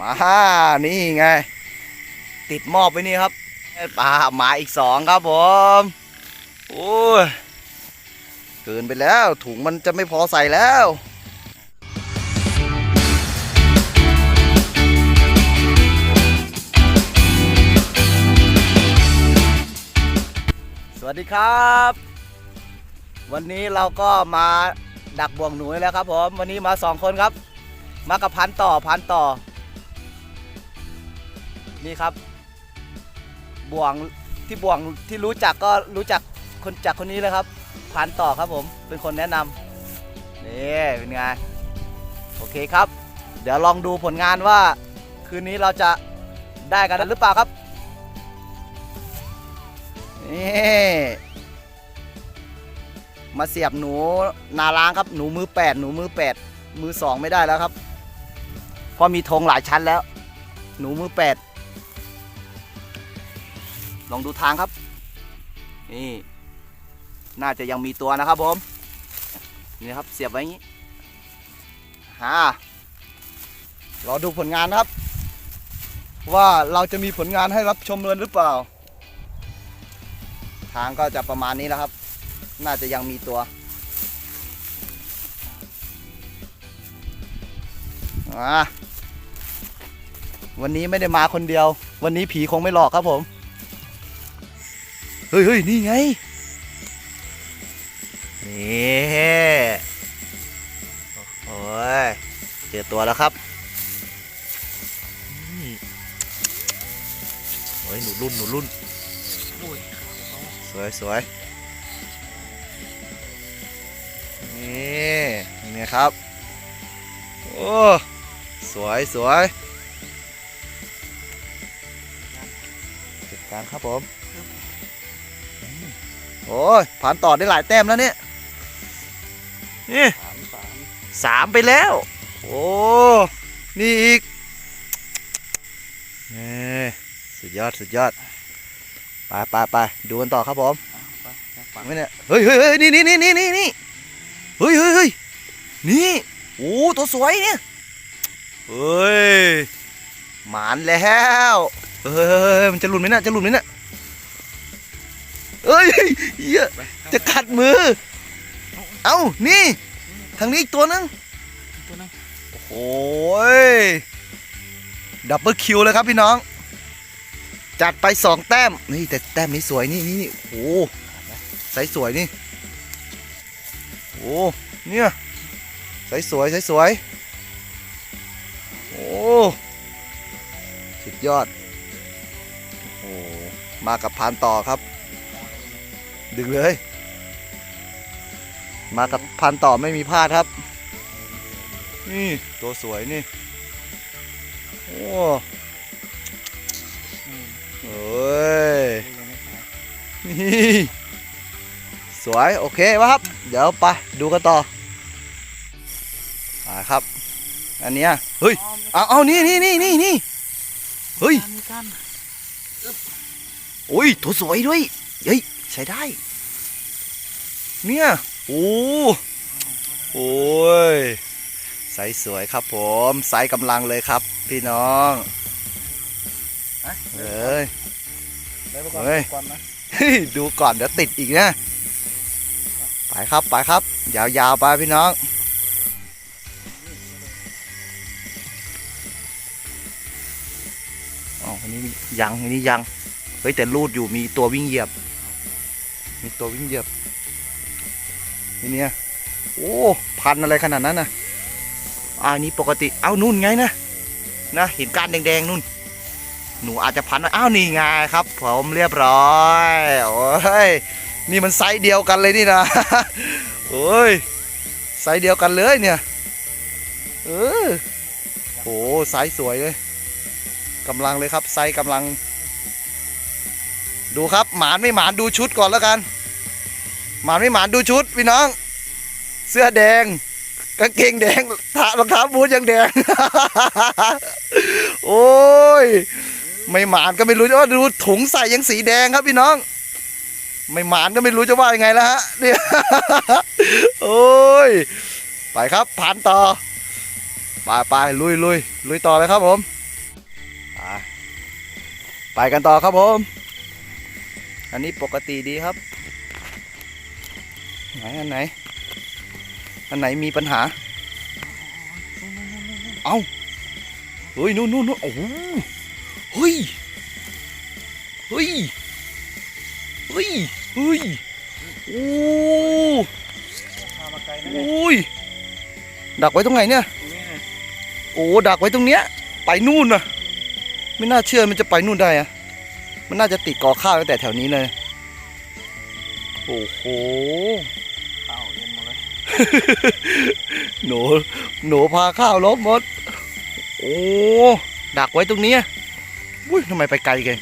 มานี่ไง ติดมอบไปนี่ครับปลาหมาอีกสองครับผมโอ้ยเกินไปแล้วถุงมันจะไม่พอใส่แล้วสวัสดีครับ วันนี้เราก็มาดักบ่วงหนูแล้วครับผม วันนี้มาสองคนครับ มากับพันต่อพันต่อ นี่ครับ บ่วงที่บ่วงที่รู้จักก็รู้จักคนจากคนนี้เลยครับพันต่อครับผมเป็นคนแนะนำนี่เป็นไงโอเคครับ เดี๋ยวลองดูผลงานว่า คืนนี้เราจะได้กันหรือเปล่าครับนี่มาเสียบหนูนาล้างครับหนูมือแปดหนูมือแปดมือสองไม่ได้แล้วครับเพราะมีธงหลายชั้นแล้ว หนูมือแปด ลองดูทางครับ นี่ น่าจะยังมีตัวนะครับผมนี่ครับเสียบไว้อย่างนี้ฮะรอดูผลงานครับ ว่าเราจะมีผลงานให้รับชมเลยหรือเปล่า ทางก็จะประมาณนี้แล้วครับ น่าจะยังมีตัววันนี้ไม่ได้มาคนเดียว วันนี้ผีคงไม่หลอกครับผม เฮ้ยเฮ้ยนี่ไง นี่โอ้ยเจอตัวแล้วครับนี่โอ้ยหนูรุ่นหนูรุ่นสวยสวยนี่นี่ครับ โอ้สวยสวยจัดการครับผม โอ้ยผ่านต่อได้หลายแต้มแล้วเนี่ยนี่สามไปแล้ว โอ้นี่อีกนี่สุดยอดสุดยอดไปไปไปดูกันต่อครับผมไม่เนี่ยเฮ้ยเฮ้ยเฮ้ยนี่นี่นี่นี่นี่นี่เฮ้ยเฮ้ยเฮ้ยนี่โอ้ตัวสวยเนี่ยเฮ้ยหมานแล้วเฮ้ยเฮ้ยเฮ้ยมันจะหลุดไหมน่ะจะหลุดไหมน่ะ เอ้ยเหี้ยจะกัดมือ เอ้า นี่ ทางนี้อีกตัวนึงตัวนึงโอ้ยดับเบิลคิวเลยครับพี่น้อง จัดไปสองแต้ม นี่แต่แต้มนี้สวยนี่นี่นี่โอ้โหใสสวยนี่ โอ้เนี่ยใสสวยใสสวย โอ้สุดยอด โอ้มากับพานต่อครับ ดึงเลย มากับพันต่อไม่มีพลาดครับ นี่ตัวสวยนี่โอ้อืมเอ้ยยังไม่ขายนี่สวยโอเควะครับ เดี๋ยวไปดูกันต่ออ่าครับ อันเนี้ยเฮ้ยเอาเอานี่นี่นี่นี่นี่เฮ้ยมีกันโอ้ยตัวสวยด้วยเฮ้ย ใช้ได้ เนี่ย โอ้โอ้ยไซส์สวยครับผมไซส์กำลังเลยครับ พี่น้องฮะเอ้ยได้ไปก่อนเฮ้ยก่อนนะเฮ้ยดูก่อนเดี๋ยวติดอีกนะ ไปครับไปครับ ยาวๆไปพี่น้องอ๋ออันนี้ยังอันนี้ยัง เฮ้ยแต่รูดอยู่มีตัววิ่งเหยียบมี ตัววิ่งเหยียบนี่เนี่ยโอ้พันอะไรขนาดนั้นนะอ่านี่ปกติเอ้านู่นไงนะนะเห็นการแดงๆนู่น หนูอาจจะพันอ้าวนี่ไงครับ ผมเรียบร้อยโอ้ยนี่มันไซส์เดียวกันเลยนี่นะโอ้ยไซส์เดียวกันเลยเนี่ยเออโอ้ไซส์สวยเลยกำลังเลยครับไซส์กำลัง ดูครับหมานไม่หมานดูชุดก่อนแล้วกัน หมานไม่หมานดูชุดพี่น้อง เสื้อแดงกางเกงแดงถารองเท้าบูทยังแดง โอ้ย ไม่หมานก็ไม่รู้จะว่าดูถุงใส่ยังสีแดงครับพี่น้อง ไม่หมานก็ไม่รู้จะว่ายังไงแล้วฮะเนี่ยโอ้ย ไปครับผ่านต่อ ไปไปลุยลุยลุยต่อเลยครับผม ไปกันต่อครับผม อันนี้ปกติดีครับ ไหนอันไหน อันไหนมีปัญหา เอาเฮ้ยนู่นนู่นนู่นโอ้โหเฮ้ย เฮ้ย เฮ้ย เฮ้ย โอ้โหเนี่ยดักไว้ตรงไหนเนี่ย โอ้ดักไว้ตรงเนี้ย ไปนู่นน่ะ ไม่น่าเชื่อมันจะไปนู่นได้อะมันน่าจะติดกอข้าวตั้งแต่แถวนี้เลย โอ้โห หนู หนูพาข้าวลบหมด โอ้ ดักไว้ตรงนี้อุ้ยทำไมไปไกลกัน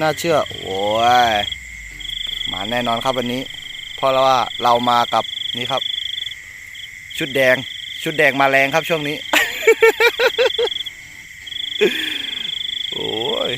น่าเชื่อ โอ้ย มาแน่นอนครับวันนี้ เพราะว่าเรามากับนี่ครับ ชุดแดง ชุดแดงมาแรงครับช่วงนี้ โอ้ย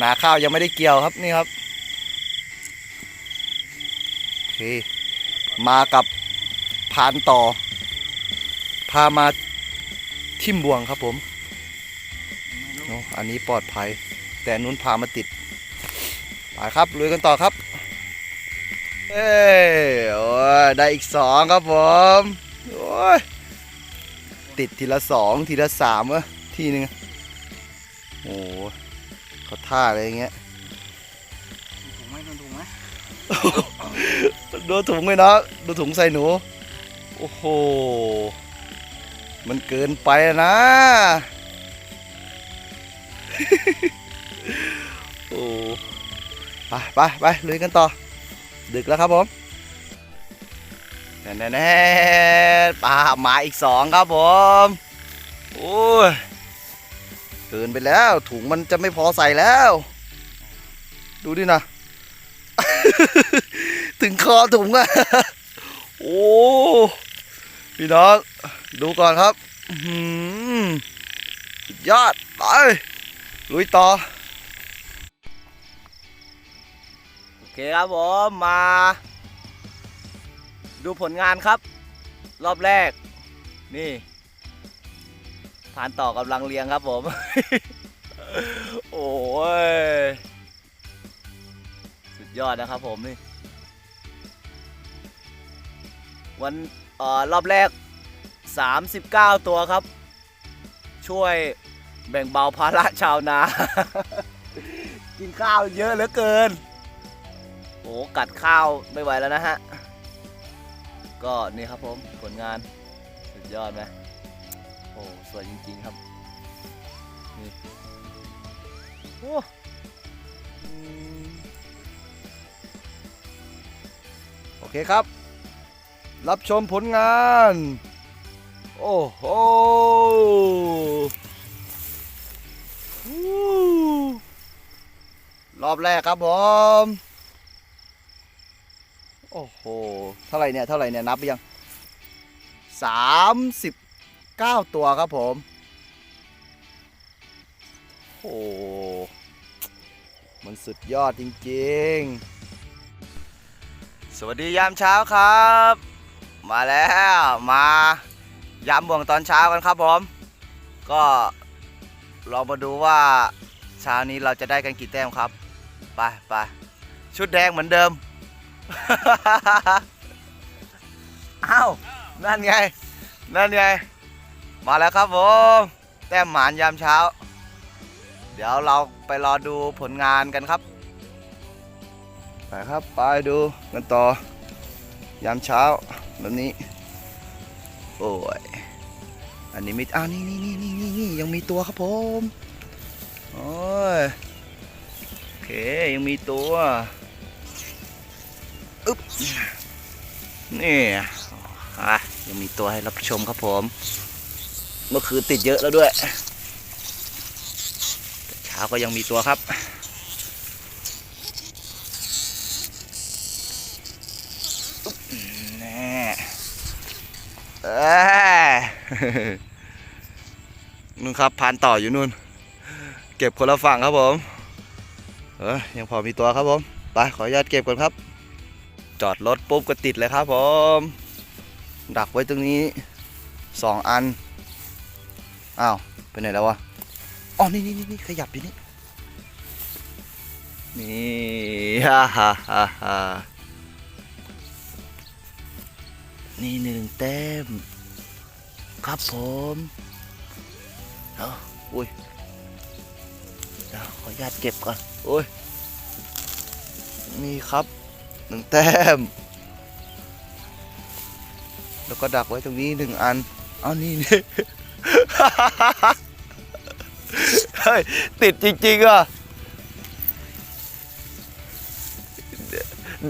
นาข้าวยังไม่ได้เกี่ยวครับนี่ครับโอเคมากับ พานต่อ พามาทิมบวงครับผมไม่รู้โอ้อันนี้ปลอดภัย แต่อันนู้นพามาติดไปครับลุยกันต่อครับเอ้ยโอ้ยได้อีกสองครับผมโอ้ยติดทีละสองทีละสามวะทีหนึ่งโอ้โหเขาท่าอะไรอย่างเงี้ยถูกไหมโดนถูกไหมดูถุงเลยนะดูถุงใส่หนู โอ้โห มันเกินไปนะ โอ้ไปไปไปลุยกันต่อ ดึกแล้วครับผมแน่แน่แน่ปลามาอีกสองครับผม โอ้ย เกินไปแล้ว ถุงมันจะไม่พอใส่แล้ว ดูดินะ ถึงคอถุงอะโอ้ พี่น้องดูก่อนครับอื้อหือสุดยอดไปลุยต่อ โอเคครับผมมา ดูผลงานครับ รอบแรก นี่ผ่านต่อกำลังเรียงครับผม โอ้ย สุดยอดนะครับผมนี่ วัน อ่อรอบแรก 39 ตัวครับ ช่วยแบ่งเบาภาระชาวนา กินข้าวเยอะเหลือเกินโอ้กัดข้าวไม่ไหวแล้วนะฮะ ก็นี่ครับผมผลงานสุดยอดไหมโอ้สวยจริงๆครับนี่โอ้โอเคครับ รับชมผลงาน โอ้โหรอบแรกครับผม โอ้โห เท่าไหร่เนี่ย เท่าไหร่เนี่ย นับไปยังสามสิบเก้าตัวครับผม โอ้โหมันสุดยอดจริงๆ สวัสดียามเช้าครับ มาแล้วมายามบ่วงตอนเช้ากันครับผม ก็ลองมาดูว่าเช้านี้เราจะได้กันกี่แต้มครับ ไปไปชุดแดงเหมือนเดิม อ้าว นั่นไง นั่นไง มาแล้วครับผม แต้มหมานยามเช้า เดี๋ยวเราไปรอดูผลงานกันครับ ไปครับ ไปดูกันต่อ ยามเช้า แบบนี้ โอ้ย อันนี้มีอ้าวนี่นี่นี่นี่นี่นี่ยังมีตัวครับผมโอ้ยโอเคยังมีตัวอึ๊บนี่อะยังมีตัวให้รับชมครับผม เมื่อคืนติดเยอะแล้วด้วยแต่เช้าก็ยังมีตัวครับ แน่เอ้ย นู่นครับพานต่ออยู่นู่น เก็บคนละฝั่งครับผมเออยังพอมีตัวครับผมไปขออนุญาตเก็บก่อนครับ จอดรถปุ๊บก็ติดเลยครับผม ดักไว้ตรงนี้สองอันอ้าวไปไหนแล้ววะอ๋อนี่นี่นี่นี่ขยับอยู่นี่นี่ฮ่าฮ่าฮ่า นี่หนึ่งแต้ม ครับผมเอาอุ้ยเดี๋ยวขออนุญาตเก็บก่อนโอ้ยนี่ครับหนึ่งแต้ม แล้วก็ดักไว้ตรงนี้หนึ่งอัน เอานี่นี่เฮ้ย ติดจริงๆอะ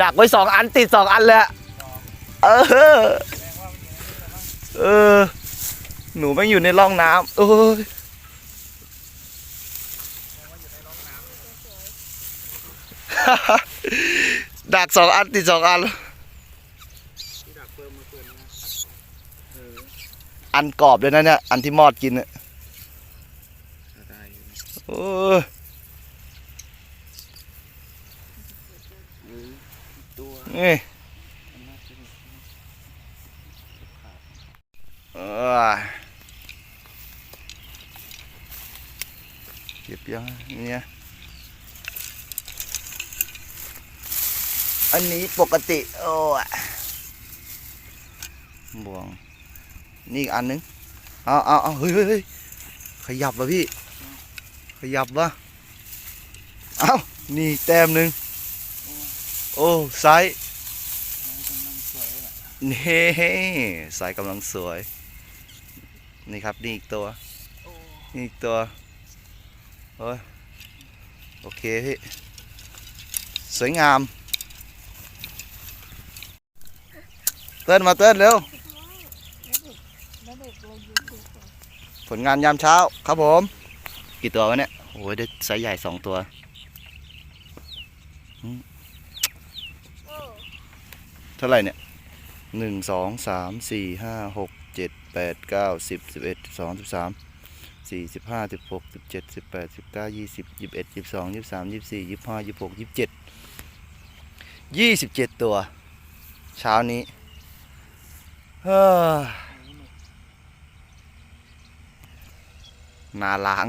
ดักไว้สองอันติดสองอันเลย เออ เออ หนูไม่งอยู่ในร่องน้ำโอ้ยดักสองอันติดสองอันที่ดักเพิ่มมาเกินนะเอออันกรอบเลยนะเนี่ย อันที่มอดกินเนี่ยได้อยู่นะโอ้ยเออตัวนี่มันน่าจะเป็นขาด เอ้ยเก็บยังเนี่ยอันนี้ปกติ โอ้ยบ่วง นี่อีกอันนึง เอาเอาเอาเฮ้ยเฮ้ยขยับวะพี่ ขยับวะเอานี่แต้มหนึ่งโอ้ไซส์กำลังสวยเลยล่ะนี่สายกำลังสวย นี่ครับนี่อีกตัวโอ้นี่อีกตัวโอ้ยโอเคพี่สวยงาม เต้นมาเต้นเร็วแล้วเด็กเรายืนดูก่อนผลงานยามเช้าครับผม กี่ตัววะเนี่ยโอ้ยได้ไซส์ใหญ่สองตัวโอ้เท่าไหร่เนี่ยหนึ่งสองสามสี่ห้าหกเจ็ด แปดเก้าสิบสิบเอ็ดสองสิบสามสี่สิบห้าสิบหกสิบเจ็ดสิบแปดสิบเก้ายี่สิบยี่สิบเอ็ดยี่สิบสองยี่สิบสามยี่สิบสี่ยี่สิบห้ายี่สิบหกยี่สิบเจ็ดยี่สิบเจ็ดตัว เช้านี้นาล้าง